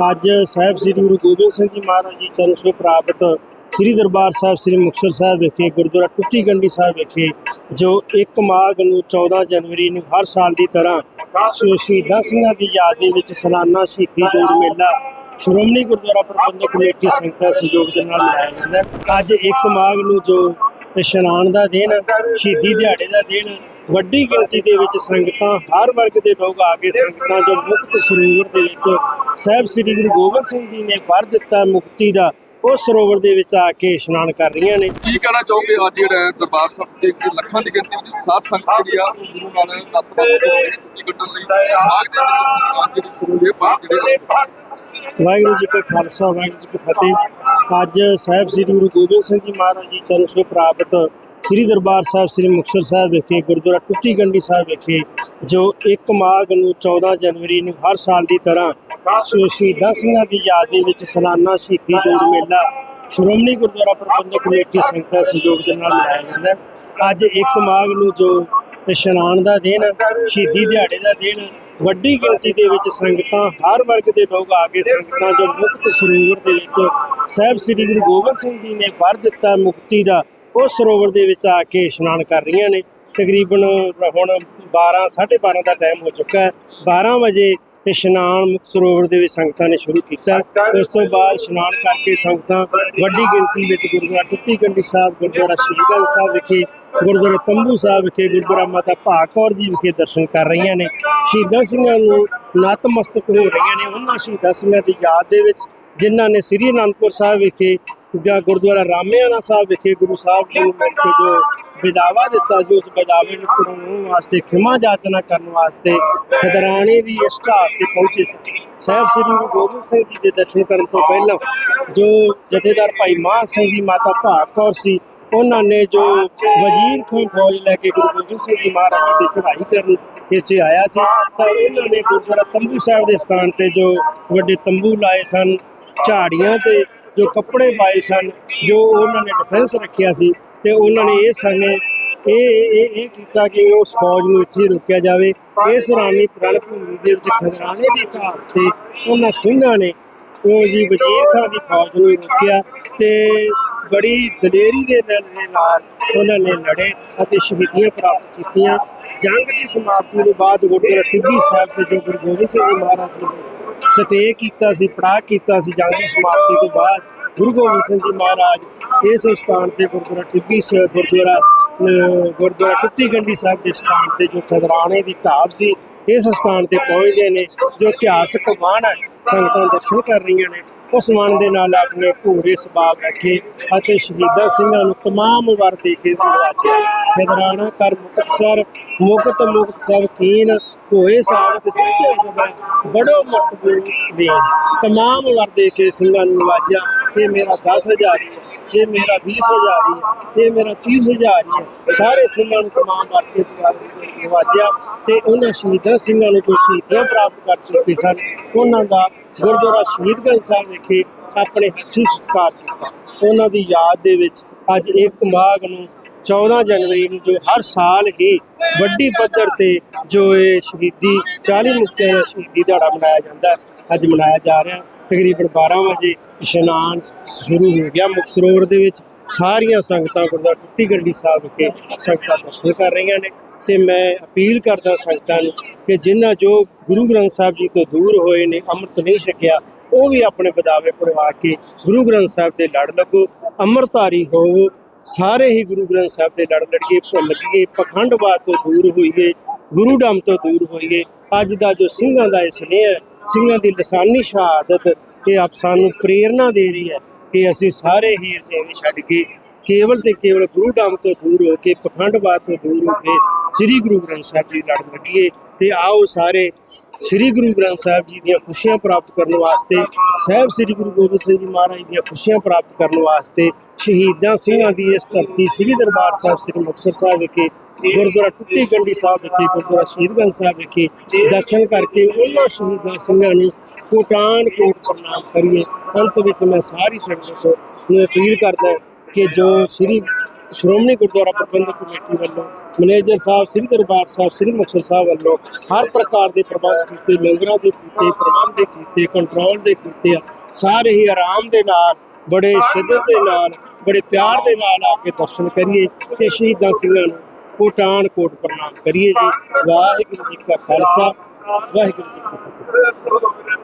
ਅੱਜ ਸਾਹਿਬ ਸ੍ਰੀ ਗੁਰੂ ਗੋਬਿੰਦ ਸਿੰਘ ਜੀ ਮਹਾਰਾਜ ਜੀ ਚਰਨ ਛੋਹ ਪ੍ਰਾਪਤ ਸ੍ਰੀ ਦਰਬਾਰ ਸਾਹਿਬ, ਸ੍ਰੀ ਮੁਕਤਸਰ ਸਾਹਿਬ ਵਿਖੇ, ਗੁਰਦੁਆਰਾ ਟੁੱਟੀ ਗੰਡੀ ਸਾਹਿਬ ਵਿਖੇ, ਜੋ 1 ਮਾਘ ਨੂੰ 14 ਜਨਵਰੀ ਨੂੰ ਹਰ ਸਾਲ ਦੀ ਤਰ੍ਹਾਂ ਸ਼ਹੀਦਾਂ ਸਿੰਘਾਂ ਦੀ ਯਾਦ ਦੇ ਵਿੱਚ ਸਾਲਾਨਾ ਸ਼ਹੀਦੀ ਜੋੜ ਮੇਲਾ ਸ਼੍ਰੋਮਣੀ ਗੁਰਦੁਆਰਾ ਪ੍ਰਬੰਧਕ ਕਮੇਟੀ ਸੰਗਤਾਂ ਸਹਿਯੋਗ ਦੇ ਨਾਲ ਮਨਾਇਆ ਜਾਂਦਾ ਅੱਜ 1 ਮਾਘ ਨੂੰ ਜੋ ਇਸ਼ਨਾਨ ਦਾ ਦਿਨ, ਸ਼ਹੀਦੀ ਦਿਹਾੜੇ ਦਾ ਦਿਨ ਵੱਡੀ ਗਿਣਤੀ ਦੇ ਵਿੱਚ ਸੰਗਤਾਂ ਹਰ ਵਰਗ ਦੇ ਲੋਕ ਆ ਕੇ ਸੰਗਤਾਂ ਜੋ ਮੁਕਤ ਸਰੋਵਰ ਦੇ ਵਿੱਚ ਸਾਹਿਬ ਸ੍ਰੀ ਗੁਰੂ ਗੋਬਿੰਦ ਸਿੰਘ ਜੀ ਨੇ ਵਰ ਦਿੱਤਾ ਮੁਕਤੀ ਦਾ ਉਹ ਸਰੋਵਰ ਦੇ ਵਿੱਚ ਆ ਕੇ ਇਸ਼ਨਾਨ ਕਰ ਰਹੀਆਂ ਨੇ। ਕੀ ਕਹਿਣਾ ਚਾਹੋਗੇ ਅੱਜ ਜਿਹੜਾ ਦਰਬਾਰ ਸਾਹਿਬ ਦੇ ਲੱਖਾਂ ਦੀ ਗਿਣਤੀ ਵਿੱਚ ਸਾਧ ਸੰਗਤ ਜਿਹੜੀ ਆ ਗੁਰੂ ਨਾਲ ਟੁੱਟੀ ਕੱਟਣ ਲਈ ਮਾਗ ਦੇ ਵਿੱਚ ਸੰਗਰਾਮ ਜਿਹੜੀ ਸ਼ੁਰੂ ਹੋਈ ਹੈ ਪਾਠ ਜਿਹੜੇ ਵਾਹਿਗੁਰੂ ਜੀ ਕਾ ਖਾਲਸਾ ਵਾਹਿਗੁਰੂ ਜੀ ਕੀ ਫਤਿਹ। ਅੱਜ ਸਾਹਿਬ ਸ੍ਰੀ ਗੁਰੂ ਗੋਬਿੰਦ ਸਿੰਘ ਜੀ ਮਹਾਰਾਜ ਜੀ ਚਰਨ ਛੋਹ ਪ੍ਰਾਪਤ ਸ੍ਰੀ ਦਰਬਾਰ ਸਾਹਿਬ, ਸ੍ਰੀ ਮੁਕਤਸਰ ਸਾਹਿਬ ਵਿਖੇ, ਗੁਰਦੁਆਰਾ ਟੁੱਟੀ ਗੰਡੀ ਸਾਹਿਬ ਵਿਖੇ, ਜੋ 1 ਮਾਘ ਨੂੰ 14 ਜਨਵਰੀ ਨੂੰ ਹਰ ਸਾਲ ਦੀ ਤਰ੍ਹਾਂ ਸ਼ਹੀਦਾਂ ਸਿੰਘਾਂ ਦੀ ਯਾਦ ਦੇ ਵਿੱਚ ਸਾਲਾਨਾ ਸ਼ਹੀਦੀ ਜੋੜ ਮੇਲਾ ਸ਼੍ਰੋਮਣੀ ਗੁਰਦੁਆਰਾ ਪ੍ਰਬੰਧਕ ਕਮੇਟੀ ਸੰਗਤਾਂ ਸਹਿਯੋਗ ਦੇ ਨਾਲ ਮਨਾਇਆ ਜਾਂਦਾ ਹੈ। ਅੱਜ 1 ਮਾਘ ਨੂੰ ਜੋ ਇਸ਼ਨਾਨ ਦਾ ਦਿਨ, ਸ਼ਹੀਦੀ ਦਿਹਾੜੇ ਦਾ ਦਿਨ, ਵੱਡੀ ਗਿਣਤੀ ਦੇ ਵਿੱਚ ਸੰਗਤਾਂ, ਹਰ ਵਰਗ ਦੇ ਲੋਕ ਆ ਕੇ ਸੰਗਤਾਂ ਜੋ ਮੁਕਤ ਸਰੂਰ ਦੇ ਵਿੱਚ ਸਾਹਿਬ ਸ੍ਰੀ ਗੁਰੂ ਗੋਬਿੰਦ ਸਿੰਘ ਜੀ ਨੇ ਵਰ ਦਿੱਤਾ ਮੁਕਤੀ ਦਾ ਉਹ ਸਰੋਵਰ ਦੇ ਵਿੱਚ ਆ ਕੇ ਇਸ਼ਨਾਨ ਕਰ ਰਹੀਆਂ ਨੇ। ਤਕਰੀਬਨ ਹੁਣ 12 12:30 ਦਾ ਟਾਈਮ ਹੋ ਚੁੱਕਾ ਹੈ। 12 ਵਜੇ ਇਸ਼ਨਾਨ ਮੁਕਤ ਸਰੋਵਰ ਦੇ ਵਿੱਚ ਸੰਗਤਾਂ ਨੇ ਸ਼ੁਰੂ ਕੀਤਾ। ਉਸ ਤੋਂ ਬਾਅਦ ਇਸ਼ਨਾਨ ਕਰਕੇ ਸੰਗਤਾਂ ਵੱਡੀ ਗਿਣਤੀ ਵਿੱਚ ਗੁਰਦੁਆਰਾ ਟੁੱਟੀ ਗੰਢੀ ਸਾਹਿਬ, ਗੁਰਦੁਆਰਾ ਸ਼ਹੀਦਾਂ ਸਾਹਿਬ ਵਿਖੇ, ਗੁਰਦੁਆਰਾ ਤੰਬੂ ਸਾਹਿਬ ਵਿਖੇ, ਗੁਰਦੁਆਰਾ ਮਾਤਾ ਭਾਗ ਕੌਰ ਜੀ ਵਿਖੇ ਦਰਸ਼ਨ ਕਰ ਰਹੀਆਂ ਨੇ। ਸ਼ਹੀਦਾਂ ਸਿੰਘਾਂ ਨੂੰ ਨਤਮਸਤਕ ਹੋ ਰਹੀਆਂ ਨੇ। ਉਹਨਾਂ ਸ਼ਹੀਦਾਂ ਸਿੰਘਾਂ ਦੀ ਯਾਦ ਦੇ ਵਿੱਚ ਜਿਨ੍ਹਾਂ ਨੇ ਸ੍ਰੀ ਅਨੰਦਪੁਰ ਸਾਹਿਬ ਵਿਖੇ ਜਾਂ ਗੁਰਦੁਆਰਾ ਰਾਮਿਆਣਾ ਸਾਹਿਬ ਵਿਖੇ ਗੁਰੂ ਸਾਹਿਬ ਜੀ ਨੂੰ ਮਿਲ ਕੇ ਜੋ ਵਿਦਾਵਾ ਦਿੱਤਾ ਸੀ, ਉਸ ਵਿਦਾਵੇ ਨੂੰ ਪੂਰਨ ਵਾਸਤੇ, ਖਿਮਾ ਜਾਚਨਾ ਕਰਨ ਵਾਸਤੇ ਖਦਰਾਣੇ ਦੀ ਇਸ ਢਾਬ ਤੇ ਪਹੁੰਚੇ ਸੀ। ਸਾਹਿਬ ਸ੍ਰੀ ਗੁਰੂ ਗੋਬਿੰਦ ਸਿੰਘ ਜੀ ਦੇ ਦਰਸ਼ਨ ਕਰਨ ਤੋਂ ਪਹਿਲਾਂ ਜੋ ਜਥੇਦਾਰ ਭਾਈ ਮਾਨ ਸਿੰਘ ਜੀ, ਮਾਤਾ ਭਾਗ ਕੌਰ ਸੀ, ਉਹਨਾਂ ਨੇ ਜੋ ਵਜ਼ੀਰ ਖਾਂ ਫੌਜ ਲੈ ਕੇ ਗੁਰੂ ਗੋਬਿੰਦ ਸਿੰਘ ਜੀ ਮਹਾਰਾਜ ਤੇ ਚੜ੍ਹਾਈ ਕਰਨ ਇੱਥੇ ਆਇਆ ਸੀ, ਤਾਂ ਉਹਨਾਂ ਨੇ ਗੁਰਦੁਆਰਾ ਤੰਬੂ ਸਾਹਿਬ ਦੇ ਸਥਾਨ ਤੇ ਜੋ ਵੱਡੇ ਤੰਬੂ ਲਾਏ ਸਨ, ਝਾੜੀਆਂ ਤੇ ਜੋ ਕੱਪੜੇ ਪਾਏ ਸਨ, ਜੋ ਉਹਨਾਂ ਨੇ ਡਿਫੈਂਸ ਰੱਖਿਆ ਸੀ ਤੇ ਉਹਨਾਂ ਨੇ ਇਹ ਸਮੇਂ ਇਹ ਇਹ ਇਹ ਕੀਤਾ ਕਿ ਉਸ ਫੌਜ ਨੂੰ ਇੱਥੇ ਰੋਕਿਆ ਜਾਵੇ। ਇਸ ਰਾਣੀ ਪ੍ਰਣ ਭੂਮੀ ਦੇ ਵਿੱਚ ਖਦਰਾਣੇ ਦੀ ਢਾਬ ਤੇ ਉਹਨਾਂ ਸਿੰਘਾਂ ਨੇ ਉਹ ਜੀ ਵਜ਼ੀਰ ਖਾਂ ਦੀ ਫੌਜ ਨੂੰ ਰੋਕਿਆ ਤੇ ਬੜੀ ਦਲੇਰੀ ਦੇ ਨਾਲ ਦੇ ਨਾਲ ਉਹਨਾਂ ਨੇ ਲੜੇ ਅਤੇ ਸ਼ਹੀਦੀਆਂ ਪ੍ਰਾਪਤ ਕੀਤੀਆਂ। ਜੰਗ ਦੀ ਸਮਾਪਤੀ ਤੋਂ ਬਾਅਦ ਗੁਰਦੁਆਰਾ ਟਿੱਬੀ ਸਾਹਿਬ ਤੇ ਜੋ ਗੁਰੂ ਗੋਬਿੰਦ ਸਿੰਘ ਜੀ ਮਹਾਰਾਜ ਜੀ ਨੇ ਸਟੇ ਕੀਤਾ ਸੀ, ਪੜਾਅ ਕੀਤਾ ਸੀ, ਜੰਗ ਦੀ ਸਮਾਪਤੀ ਤੋਂ ਬਾਅਦ ਗੁਰੂ ਗੋਬਿੰਦ ਸਿੰਘ ਜੀ ਮਹਾਰਾਜ ਇਸ ਸਥਾਨ ਤੇ ਗੁਰਦੁਆਰਾ ਟਿੱਬੀ ਸਾਹਿਬ ਗੁਰਦੁਆਰਾ ਗੁਰਦੁਆਰਾ ਟੁੱਟੀ ਗੰਢੀ ਸਾਹਿਬ ਦੇ ਸਥਾਨ ਤੇ ਜੋ ਖਦਰਾਣੇ ਦੀ ਢਾਬ ਸੀ, ਇਸ ਸਥਾਨ ਤੇ ਪਹੁੰਚਦੇ ਨੇ, ਜੋ ਇਤਿਹਾਸਕ ਮਾਣ ਹੈ ਸੰਗਤਾਂ ਦਰਸ਼ਨ ਕਰ ਰਹੀਆਂ ਨੇ। ਉਸ ਮਨ ਦੇ ਨਾਲ ਆਪਣੇ ਘੋੜੇ ਸਬਾਬ ਰੱਖੇ ਅਤੇ ਸ਼ਹੀਦਾਂ ਸਿੰਘਾਂ ਨੂੰ ਤਮਾਮ ਵਾਰ ਦੇ ਕੇ ਨਵਾਜਿਆ ਖਦਰਾਣਾ ਕਰ ਮੁਕਤਸਰ, ਮੁਕਤ ਮੁਕਤ ਸਭ ਕੀਨ ਹੋਏ ਸਾਬਤ ਜੁਝੇ ਸਭੈ ਬੜੋ ਮਰਤਬੇ ਨੇ ਤਮਾਮ ਵਾਰ ਦੇ ਕੇ ਸਿੰਘਾਂ ਨੂੰ ਨਵਾਜਿਆ ਇਹ ਮੇਰਾ 10000 ਹੀ ਹੈ ਇਹ ਮੇਰਾ 20000 ਹੀ ਹੈ ਇਹ ਮੇਰਾ 30000 ਹੀ ਹੈ। ਸਾਰੇ ਸਿੰਘਾਂ ਨੂੰ ਤਮਾਮ ਵਰ ਕੇ ਨਵਾਜਿਆ ਤੇ ਉਹਨਾਂ ਸ਼ਹੀਦਾਂ ਸਿੰਘਾਂ ਨੂੰ ਜੋ ਸ਼ਹੀਦੀਆਂ ਪ੍ਰਾਪਤ ਕਰ ਚੁੱਕੇ ਸਨ ਉਹਨਾਂ ਦਾ ਗੁਰਦੁਆਰਾ ਸ਼ਹੀਦਗੰਜ ਸਾਹਿਬ ਵਿਖੇ ਆਪਣੇ ਹੱਥੀਂ ਸੰਸਕਾਰ ਕੀਤਾ। ਉਹਨਾਂ ਦੀ ਯਾਦ ਦੇ ਵਿੱਚ ਅੱਜ 1 ਮਾਘ ਨੂੰ 14 ਜਨਵਰੀ ਨੂੰ ਜੋ ਹਰ ਸਾਲ ਹੀ ਵੱਡੀ ਪੱਧਰ ਤੇ ਜੋ ਇਹ ਸ਼ਹੀਦੀ 40 ਮੁਕਤਿਆਂ ਦਾ ਸ਼ਹੀਦੀ ਦਿਹਾੜਾ ਮਨਾਇਆ ਜਾਂਦਾ ਹੈ, ਅੱਜ ਮਨਾਇਆ ਜਾ ਰਿਹਾ। ਤਕਰੀਬਨ 12 ਵਜੇ ਇਸ਼ਨਾਨ ਸ਼ੁਰੂ ਹੋ ਗਿਆ। ਮੁਕਤ ਸਰੋਵਰ ਦੇ ਵਿੱਚ ਸਾਰੀਆਂ ਸੰਗਤਾਂ ਗੁਰਦੁਆਰਾ ਟੁੱਟੀ ਗੱਡੀ ਸਾਹਿਬ ਵਿਖੇ ਸੰਗਤਾਂ ਦਰਸ਼ਨ ਕਰ ਰਹੀਆਂ ਨੇ ਤੇ ਮੈਂ ਅਪੀਲ ਕਰਦਾ ਸੰਗਤਾਂ ਨੂੰ ਕਿ ਜਿਨ੍ਹਾਂ ਜੋ ਗੁਰੂ ਗ੍ਰੰਥ ਸਾਹਿਬ ਜੀ ਤੋਂ ਦੂਰ ਹੋਏ ਨੇ, ਅੰਮ੍ਰਿਤ ਨਹੀਂ ਛਕਿਆ, ਉਹ ਵੀ ਆਪਣੇ ਬਦਾਵੇ ਪੜਵਾ ਕੇ ਗੁਰੂ ਗ੍ਰੰਥ ਸਾਹਿਬ ਦੇ ਲੜ ਲੱਗੋ, ਅੰਮ੍ਰਿਤਧਾਰੀ ਹੋਵੋ, ਸਾਰੇ ਹੀ ਗੁਰੂ ਗ੍ਰੰਥ ਸਾਹਿਬ ਦੇ ਲੜ ਲੜੀਏ, ਭੁੱਲ ਗਏ ਪਖੰਡਵਾਦ ਤੋਂ ਦੂਰ ਹੋਈਏ, ਗੁਰੂ ਡੰਮ ਤੋਂ ਦੂਰ ਹੋਈਏ। ਅੱਜ ਦਾ ਜੋ ਸਿੰਘਾਂ ਦਾ ਇਹ ਸੁਨੇਹਾ ਸਿੰਘਾਂ ਦੀ ਲਸਾਨੀ ਸ਼ਹਾਦਤ ਇਹ ਆਪ ਸਾਨੂੰ ਪ੍ਰੇਰਣਾ ਦੇ ਰਹੀ ਹੈ ਕਿ ਅਸੀਂ ਸਾਰੇ ਹੀਰ ਰਜੇਵੇਂ ਛੱਡ ਕੇ ਕੇਵਲ ਤੇ ਕੇਵਲ ਗੁਰੂ ਡੰਮ ਤੋਂ ਦੂਰ ਹੋ ਕੇ ਪਖੰਡਵਾਦ ਤੋਂ ਦੂਰ ਹੋ ਕੇ ਸ੍ਰੀ ਗੁਰੂ ਗ੍ਰੰਥ ਸਾਹਿਬ ਦੀ ਲੜ ਲੱਗੀਏ ਤੇ ਆਓ ਸਾਰੇ ਸ੍ਰੀ ਗੁਰੂ ਗ੍ਰੰਥ ਸਾਹਿਬ ਜੀ ਦੀਆਂ ਖੁਸ਼ੀਆਂ ਪ੍ਰਾਪਤ ਕਰਨ ਵਾਸਤੇ, ਸਾਹਿਬ ਸ੍ਰੀ ਗੁਰੂ ਗੋਬਿੰਦ ਸਿੰਘ ਜੀ ਮਹਾਰਾਜ ਦੀਆਂ ਖੁਸ਼ੀਆਂ ਪ੍ਰਾਪਤ ਕਰਨ ਵਾਸਤੇ ਸ਼ਹੀਦਾਂ ਸਿੰਘਾਂ ਦੀ ਇਸ ਧਰਤੀ ਸ੍ਰੀ ਦਰਬਾਰ ਸਾਹਿਬ ਸ੍ਰੀ ਮੁਕਤਸਰ ਸਾਹਿਬ ਵਿਖੇ ਗੁਰਦੁਆਰਾ ਟੁੱਟੀ ਗੰਡੀ ਸਾਹਿਬ ਵਿਖੇ, ਗੁਰਦੁਆਰਾ ਸ਼ਹੀਦਗੰਜ ਸਾਹਿਬ ਵਿਖੇ ਦਰਸ਼ਨ ਕਰਕੇ ਉਹਨਾਂ ਸ਼ਹੀਦਾਂ ਸਿੰਘਾਂ ਨੂੰ ਕੋਟਾਨ ਕੋਟ ਪ੍ਰਣਾਮ ਕਰੀਏ। ਅੰਤ ਵਿੱਚ ਮੈਂ ਸਾਰੀ ਸੰਗਤ ਨੂੰ ਅਪੀਲ ਕਰਦਾ ਕਿ ਜੋ ਸ੍ਰੀ ਸ਼੍ਰੋਮਣੀ ਗੁਰਦੁਆਰਾ ਪ੍ਰਬੰਧਕ ਕਮੇਟੀ ਵੱਲੋਂ, ਮੈਨੇਜਰ ਸਾਹਿਬ, ਸ੍ਰੀ ਦਰਬਾਰ ਸਾਹਿਬ, ਸ੍ਰੀ ਮੁਕਤਸਰ ਸਾਹਿਬ ਵੱਲੋਂ ਹਰ ਪ੍ਰਕਾਰ ਦੇ ਪ੍ਰਬੰਧ ਕੀਤੇ, ਲੰਗਰਾਂ ਦੇ ਕੀਤੇ, ਪ੍ਰਬੰਧ ਦੇ ਕੀਤੇ ਕੰਟਰੋਲ ਦੇ ਕੀਤੇ ਸਾਰੇ ਹੀ ਆਰਾਮ ਦੇ ਨਾਲ, ਬੜੇ ਸ਼ਿੱਦਤ ਦੇ ਨਾਲ, ਬੜੇ ਪਿਆਰ ਦੇ ਨਾਲ ਆ ਕੇ ਦਰਸ਼ਨ ਕਰੀਏ ਤੇ ਸ਼ਹੀਦਾਂ ਸਿੰਘਾਂ ਨੂੰ ਕੋਟਾਨ ਕੋਟ ਪ੍ਰਣਾਮ ਕਰੀਏ ਜੀ। ਵਾਹਿਗੁਰੂ ਜੀ ਕਾ ਖਾਲਸਾ ਵਾਹਿਗੁਰੂ ਜੀ ਕੀ ਫਤਿਹ।